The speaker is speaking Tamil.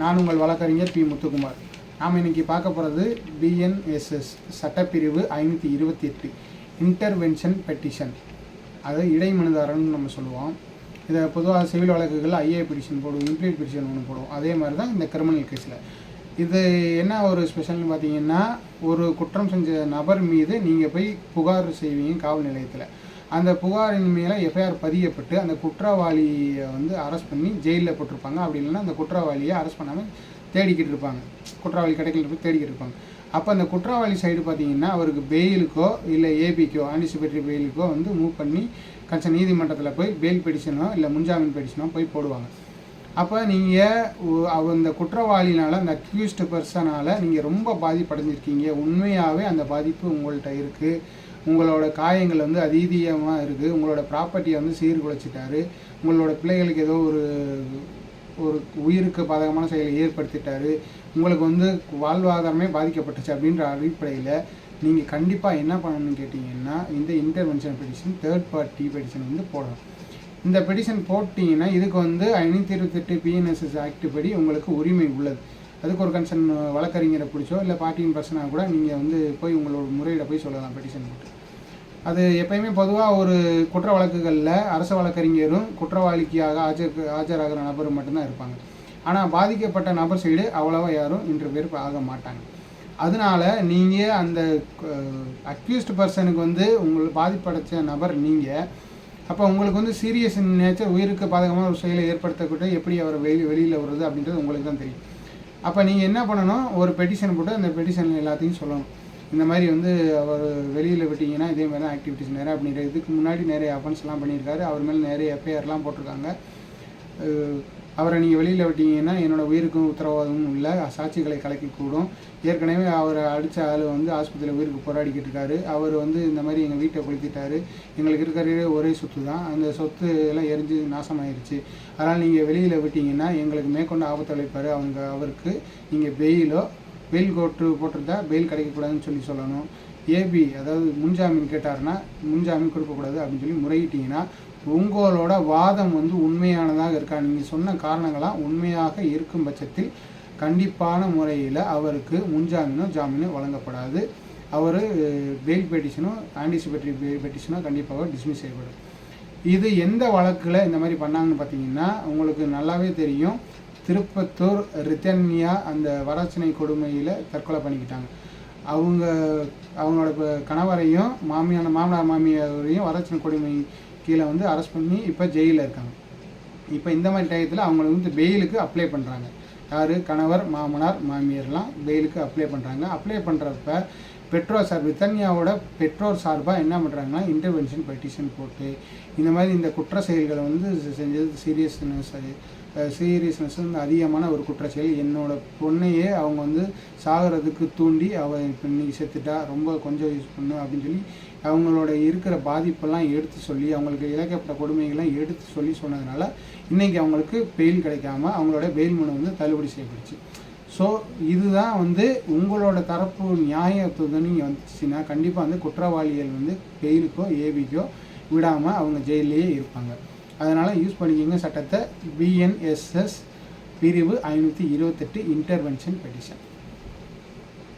நான் உங்கள் வழக்கறிஞர் பி. முத்துக்குமார். நாம் இன்னைக்கு பார்க்க போகிறது பிஎன்எஸ்எஸ் சட்டப்பிரிவு ஐநூற்றி இருபத்தி எட்டு இன்டர்வென்ஷன் பெட்டிஷன் அது இடைமனுதாரர்னு நம்ம சொல்லுவோம். இதை பொதுவாக சிவில் வழக்குகளில் ஐஏ பெட்டிஷன் போடுவோம் இம்ப்ளீட் பெட்டிஷன் ஒன்று போடுவோம். அதே மாதிரி தான் இந்த கிரிமினல் கேஸில் இது என்ன ஒரு ஸ்பெஷல்னு பார்த்தீங்கன்னா ஒரு குற்றம் செஞ்ச நபர் மீது நீங்கள் போய் புகார் செய்வீங்க காவல் நிலையத்தில். அந்த புகாரின் மேலே எஃப்ஐஆர் பதியப்பட்டு அந்த குற்றவாளியை வந்து அரெஸ்ட் பண்ணி ஜெயிலில் போட்டிருப்பாங்க. அப்படி இல்லைன்னா அந்த குற்றவாளியை அரெஸ்ட் பண்ணாமல் தேடிக்கிட்டு இருப்பாங்க. குற்றவாளி கிடைக்கல போய் தேடிக்கிட்டு இருப்பாங்க. அப்போ அந்த குற்றவாளி சைடு பார்த்தீங்கன்னா அவருக்கு பெயிலுக்கோ இல்லை ஏபிக்கோ ஆன்டிசிபேட்டரி பெயிலுக்கோ வந்து மூவ் பண்ணி கன்சர்ன் நீதிமன்றத்தில் போய் பெயில் பெடிஷனோ இல்லை முன்ஜாமீன் பெடிஷனோ போய் போடுவாங்க. அப்போ நீங்கள் அந்த குற்றவாளினால் அந்த அக்யூஸ்டு பர்சனால் நீங்கள் ரொம்ப பாதிப்படைஞ்சிருக்கீங்க. உண்மையாகவே அந்த பாதிப்பு உங்கள்கிட்ட இருக்குது உங்களோட காயங்கள் வந்து அதீதியமாக இருக்குது உங்களோட ப்ராப்பர்ட்டியை வந்து சீர்குலைச்சிட்டாரு. உங்களோட பிள்ளைகளுக்கு ஏதோ ஒரு ஒரு உயிருக்கு பாதகமான செயலை ஏற்படுத்திட்டாரு. உங்களுக்கு வந்து வாழ்வாதாரமே பாதிக்கப்பட்டுச்சு அப்படின்ற அடிப்படையில் நீங்கள் கண்டிப்பாக என்ன பண்ணணும்னு கேட்டிங்கன்னா இந்த intervention petition third party petition வந்து போடணும். இந்த பெடிஷன் போட்டிங்கன்னா இதுக்கு வந்து ஐநூற்றி இருபத்தெட்டு பிஎன்எஸ்எஸ் ஆக்ட் படி உங்களுக்கு உரிமை உள்ளது. அதுக்கு ஒரு கன்சர்ன் வழக்கறிஞரை பிடிச்சோ இல்லை பார்ட்டியின் பர்சனாக கூட நீங்கள் வந்து போய் உங்களோட முறையில் போய் சொல்லலாம் பெட்டிஷன் போட்டு. அது எப்பயுமே பொதுவாக ஒரு குற்ற வழக்குகளில் அரசு வழக்கறிஞரும் குற்றவாளிக்காக ஆஜர் ஆஜராகிற நபரும் மட்டும்தான் இருப்பாங்க. ஆனால் பாதிக்கப்பட்ட நபர் சைடு அவ்வளோவா யாரும் இன்டர்வியூர் ஆக மாட்டாங்க. அதனால நீங்கள் அந்த அக்யூஸ்ட் பர்சனுக்கு வந்து உங்களுக்கு பாதிப்படைச்ச நபர் நீங்கள் அப்போ உங்களுக்கு வந்து சீரியஸ் நேச்சர் உயிருக்கு பாதகமான ஒரு செயலை ஏற்படுத்தக்கூட எப்படி அவர் வெளி வெளியில் வருது அப்படின்றது உங்களுக்கு தான் தெரியும். அப்போ நீங்கள் என்ன பண்ணணும்? ஒரு பெட்டிஷன் போட்டு அந்த பெட்டிஷன் எல்லாத்தையும் சொல்லணும். இந்த மாதிரி வந்து அவர் வெளியில் விட்டிங்கன்னா இதே மாதிரி தான் ஆக்டிவிட்டிஸ் நிறையா பண்ணிட்டு இதுக்கு முன்னாடி நிறைய அஃபென்ஸ்லாம் பண்ணியிருக்காரு. அவர் மேலே நிறைய எஃப்ஐஆர்லாம் போட்டிருக்காங்க. அவரை நீங்கள் வெளியில் விட்டீங்கன்னா என்னோடய உயிருக்கும் உத்தரவாதமும் இல்லை. சாட்சிகளை கலைக்கக்கூடும். ஏற்கனவே அவரை அடித்த ஆள் வந்து ஆஸ்பத்திரியில் உயிருக்கு போராடிக்கிட்டு இருக்காரு. அவர் வந்து இந்த மாதிரி எங்கள் வீட்டை கொளுத்திட்டாரு. எங்களுக்கு இருக்கிறதே ஒரே சொத்து தான் அந்த சொத்து எல்லாம் எரிஞ்சு நாசமாயிருச்சு. அதனால் நீங்கள் வெளியில் விட்டீங்கன்னா எங்களுக்கு மேற்கொண்டு ஆபத்து அளிப்பார். அவங்க அவருக்கு நீங்கள் பெயிலோ பெயில் கோட்டு போட்டிருந்தா பெயில் கிடைக்கக்கூடாதுன்னு சொல்லி சொல்லணும். ஏபி அதாவது முன்ஜாமீன் கேட்டாருன்னா முன்ஜாமீன் கொடுக்கக்கூடாது அப்படின்னு சொல்லி முறையிட்டிங்கன்னா உங்களோட வாதம் வந்து உண்மையானதாக இருக்கா? நீங்கள் சொன்ன காரணங்களாக உண்மையாக இருக்கும் பட்சத்தில் கண்டிப்பான முறையில் அவருக்கு முன்ஜாமீனோ ஜாமீனோ வழங்கப்படாது. அவர் பெயில் பெட்டிஷனோ ஆன்டிசிபேட்டரி பெட்டிஷனோ கண்டிப்பாக டிஸ்மிஸ் செய்யப்படும். இது எந்த வழக்கில் இந்த மாதிரி பண்ணாங்கன்னு பார்த்தீங்கன்னா உங்களுக்கு நல்லாவே தெரியும். திருப்பத்தூர் ரித்தன்யா அந்த வரட்சணை கொடுமையில் தற்கொலை பண்ணிக்கிட்டாங்க. அவங்க அவங்களோட கணவரையும் மாமியான மாமனார் மாமியாரையும் வரட்சணை கொடுமை கீழே வந்து அரெஸ்ட் பண்ணி இப்போ ஜெயிலில் இருக்காங்க. இப்போ இந்த மாதிரி டயத்தில் அவங்கள வந்து பெயிலுக்கு அப்ளை பண்ணுறாங்க யார்? கணவர் மாமனார் மாமியார்லாம் பெயிலுக்கு அப்ளை பண்ணுறாங்க அப்ளை பண்ணுறப்ப பெற்றோர் சார் வித்தன்யாவோட பெற்றோர் சார்பாக என்ன பண்ணுறாங்கன்னா இன்டர்வென்ஷன் பெட்டிஷன் போட்டு இந்த மாதிரி இந்த குற்ற செயல்களை வந்து செஞ்சது சீரியஸ்னஸ் சீரியஸ்னஸ் வந்து அதிகமான ஒரு குற்ற செயல். என்னோட பொண்ணையே அவங்க வந்து சாகிறதுக்கு தூண்டி அவள் இப்போ இன்னைக்கு செத்துட்டா ரொம்ப கொஞ்சம் யூஸ் பண்ணு அப்படின்னு சொல்லி அவங்களோட இருக்கிற பாதிப்பெல்லாம் எடுத்து சொல்லி அவங்களுக்கு இழைக்கப்பட்ட கொடுமைகள்லாம் எடுத்து சொல்லி சொன்னதுனால இன்றைக்கி அவங்களுக்கு பெயில் கிடைக்காம அவங்களோட பெயில் மனு வந்து தள்ளுபடி செய்யப்படுச்சு ஸோ இதுதான் வந்து உங்களோட தரப்பு நியாயத்தை நீங்கள் வந்துச்சுன்னா கண்டிப்பாக வந்து குற்றவாளிகள் வந்து பெயிலுக்கோ ஏபிக்கோ விடாமல் அவங்க ஜெயிலே இருப்பாங்க. அதனால் யூஸ் பண்ணிக்கிங்க சட்டத்தை. பிஎன்எஸ்எஸ் பிரிவு ஐநூற்றி இருபத்தெட்டு இன்டர்வென்ஷன் பெட்டிஷன்